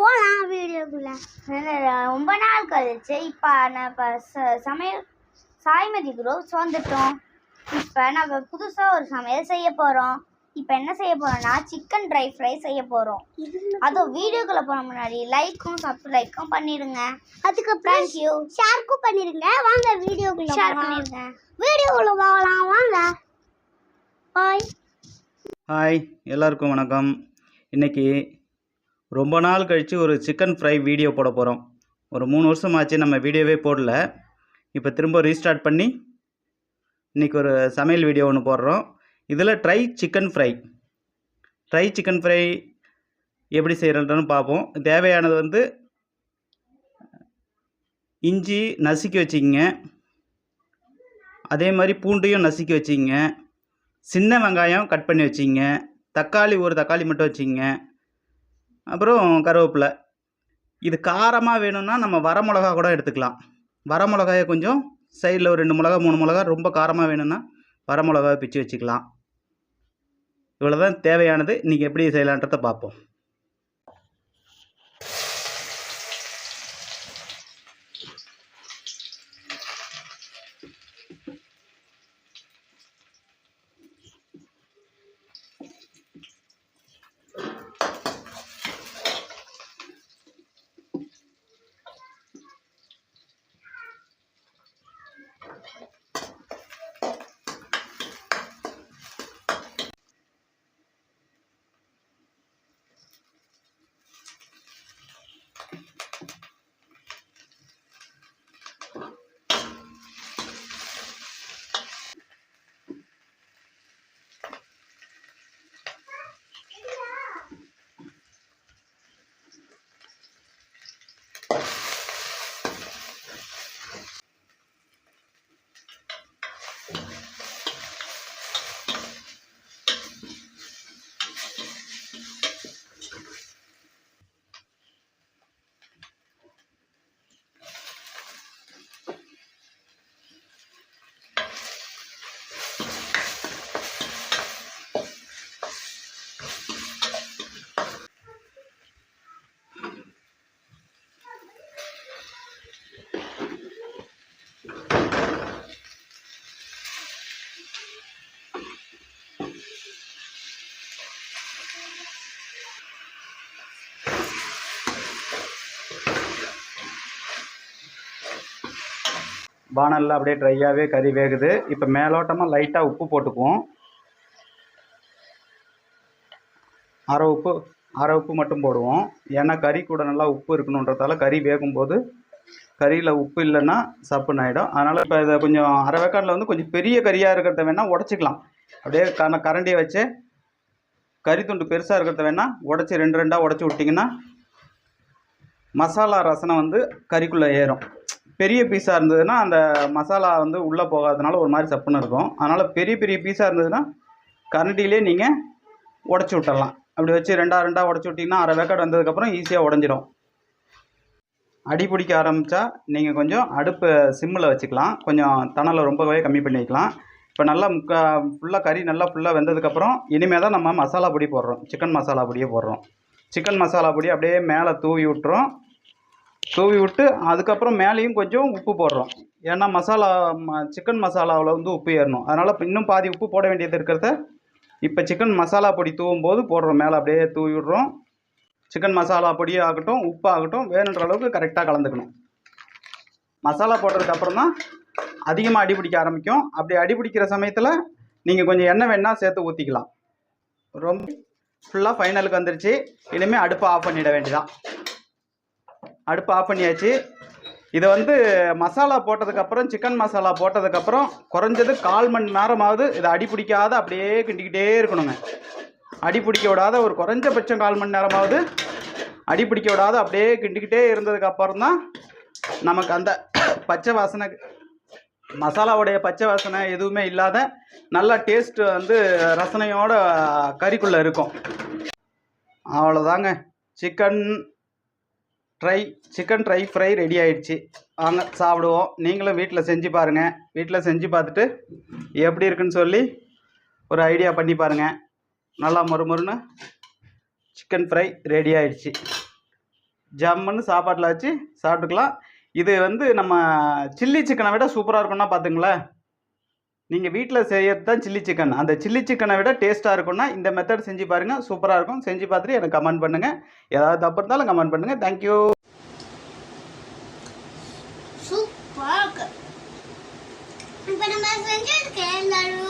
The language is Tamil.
போலாம் வீடியோக்குள்ள. ரொம்ப நாள் கழிச்சு இப்போ நான் இப்போ ச சமையல் சாய்மதி குரூப்ஸ் வந்துட்டோம் இப்போ நம்ம புதுசாக ஒரு சமையல் செய்ய போகிறோம் இப்போ என்ன செய்ய போகிறோம்னா சிக்கன் ட்ரை ஃப்ரை செய்ய போகிறோம் அதுவும் வீடியோக்குள்ளே போன முன்னாடி லைக்கும் சப்ஸ்கிரைக்கும் பண்ணிடுங்க. அதுக்கப்புறம் தேங்க்யூ ஷேர்க்கும் பண்ணிருங்க வாங்க வீடியோக்குள்ள ஷேர் போலாம். பண்ணிடுங்க. வீடியோக்குள்ள போகலாம். வாங்க. பாய் ஹாய் எல்லாருக்கும் வணக்கம். இன்றைக்கி ரொம்ப நாள் கழித்து ஒரு சிக்கன் ஃப்ரை வீடியோ போட போகிறோம் ஒரு மூணு வருஷம் ஆச்சு நம்ம வீடியோவே போடல. இப்போ திரும்ப ரீஸ்டார்ட் பண்ணி இன்றைக்கி ஒரு சமையல் வீடியோ ஒன்று போடுறோம். இதில் dry chicken fry dry chicken fry எப்படி செய்கிறன்றன்னு பார்ப்போம் தேவையானது வந்து இஞ்சி நசுக்கி வச்சுக்கிங்க. அதே மாதிரி பூண்டையும் நசுக்கி வச்சுக்கிங்க. சின்ன வெங்காயம் கட் பண்ணி வச்சிங்க தக்காளி ஒரு தக்காளி மட்டும் வச்சிங்க அப்புறம் கருவேப்பிலை. இது காரமாக வேணும்னா நம்ம வரமிளகா கூட எடுத்துக்கலாம். வரமிளகாயை கொஞ்சம் சைடில் ஒரு ரெண்டு மிளகா மூணு மிளகா ரொம்ப காரமாக வேணும்னா வரமிளகாவை பிச்சு வச்சுக்கலாம். இவ்வளோ தான் தேவையானது. இன்றைக்கி எப்படி செய்யலான்றதை பார்ப்போம். பானலில் அப்படியே ட்ரையாகவே கறி வேகுது. இப்போ மேலோட்டமாக லைட்டாக உப்பு போட்டுக்குவோம். அரை உப்பு அரை உப்பு மட்டும் போடுவோம். ஏன்னா கறி கூட நல்லா உப்பு இருக்கணுன்றதால கறி வேகும்போது கறியில் உப்பு இல்லைன்னா சப்புன்னு ஆகிடும் அதனால் இப்போ இதை கொஞ்சம் அரை வேக்காட்டில் வந்து கொஞ்சம் பெரிய கறியாக இருக்கிறத வேணால் உடச்சிக்கலாம். அப்படியே கண கரண்டியை வச்சு கறி துண்டு பெருசாக இருக்கிறத வேணால் உடச்சி ரெண்டு ரெண்டாக உடச்சி விட்டிங்கன்னா மசாலா ரசனை வந்து கறிக்குள்ளே ஏறும். பெரிய பீஸாக இருந்ததுன்னா அந்த மசாலா வந்து உள்ளே போகாதனால ஒரு மாதிரி சப்புன்னு இருக்கும். அதனால் பெரிய பெரிய பீஸாக இருந்ததுன்னா கரண்டிலே நீங்கள் உடச்சி விட்டுடலாம் அப்படி வச்சு ரெண்டா ரெண்டாக உடச்சி விட்டிங்கன்னா அரை வேக்காடு வந்ததுக்கப்புறம் ஈஸியாக உடஞ்சிடும். அடி பிடிக்க ஆரம்பித்தா நீங்கள் கொஞ்சம் அடுப்பு சிம்மில் வச்சுக்கலாம். கொஞ்சம் தணலை ரொம்பவே கம்மி பண்ணி வைக்கலாம். இப்போ நல்லா முக்கா ஃபுல்லாக கறி நல்லா ஃபுல்லாக வெந்ததுக்கப்புறம் இனிமேல் தான் நம்ம மசாலா பொடி போடுறோம். சிக்கன் மசாலா பொடியே போடுறோம். சிக்கன் மசாலா பொடி அப்படியே மேலே தூவி விட்டுறோம் தூவி விட்டு அதுக்கப்புறம் மேலேயும் கொஞ்சம் உப்பு போடுறோம். ஏன்னா மசாலா ம சிக்கன் மசாலாவில் வந்து உப்பு ஏறணும். அதனால் இப்போ இன்னும் பாதி உப்பு போட வேண்டியது இருக்கிறத இப்போ சிக்கன் மசாலா பொடி தூவும் போது போடுறோம். மேலே அப்படியே தூவி விடுறோம். சிக்கன் மசாலா பொடி ஆகட்டும் உப்பு ஆகட்டும் வேணுன்ற அளவுக்கு கரெக்டாக கலந்துக்கணும். மசாலா போட்டதுக்கு அப்புறம் தான் அதிகமாக அடி பிடிக்க ஆரம்பிக்கும். அப்படி அடி பிடிக்கிற சமயத்தில் நீங்கள் கொஞ்சம் எண்ணெய் வேணால் சேர்த்து ஊற்றிக்கலாம் ரொம்ப ஃபுல்லாக ஃபைனலுக்கு வந்துருச்சு. இனிமேல் அடுப்பை ஆஃப் பண்ணிட வேண்டியதான் அடுப்பு ஆஃப் பண்ணியாச்சு. இதை வந்து மசாலா போட்டதுக்கப்புறம் சிக்கன் மசாலா போட்டதுக்கப்புறம் குறைஞ்சது கால் மணி நேரமாவது இதை அடி பிடிக்காத அப்படியே கிண்டிக்கிட்டே இருக்கணுங்க. அடி பிடிக்க விடாத ஒரு குறைஞ்சபட்சம் கால் மணி நேரமாவது அடி பிடிக்க விடாத அப்படியே கிண்டிக்கிட்டே இருந்ததுக்கப்புறம் தான் நமக்கு அந்த பச்சை வாசனை மசாலாவுடைய பச்சை வாசனை எதுவுமே இல்லாத நல்ல டேஸ்ட்டு வந்து ரசனையோட கறிக்குள்ளே இருக்கும். அவ்வளோதாங்க chicken dry chicken dry fry ready ஆயிடுச்சு. வாங்க சாப்பிடுவோம். நீங்களும் வீட்டில் செஞ்சு பாருங்கள் வீட்டில் செஞ்சு பார்த்துட்டு எப்படி இருக்குன்னு சொல்லி ஒரு ஐடியா பண்ணி பாருங்கள் நல்லா மொறுமொறுன்னு சிக்கன் ஃப்ரை ரெடி ஆயிடுச்சு. ஜம்முன்னு சாப்பாட்டில் வச்சு சாப்பிட்டுக்கலாம். இது வந்து நம்ம சில்லி சிக்கனை விட சூப்பராக இருக்குன்னா பார்த்துங்களேன். நீங்கள் வீட்டில் செய்கிறது தான் சில்லி சிக்கன் அந்த சில்லி சிக்கனை விட டேஸ்ட்டாக இருக்கும்னா இந்த மெத்தட் செஞ்சு பாருங்கள் சூப்பராக இருக்கும். செஞ்சு பார்த்துட்டு எனக்கு கமெண்ட் பண்ணுங்கள் ஏதாவது தப்பு இருந்தாலும் கமெண்ட் பண்ணுங்கள் தேங்க்யூ சூப்பராக இப்போ நம்ம செஞ்சதுக்கு எல்லாரும்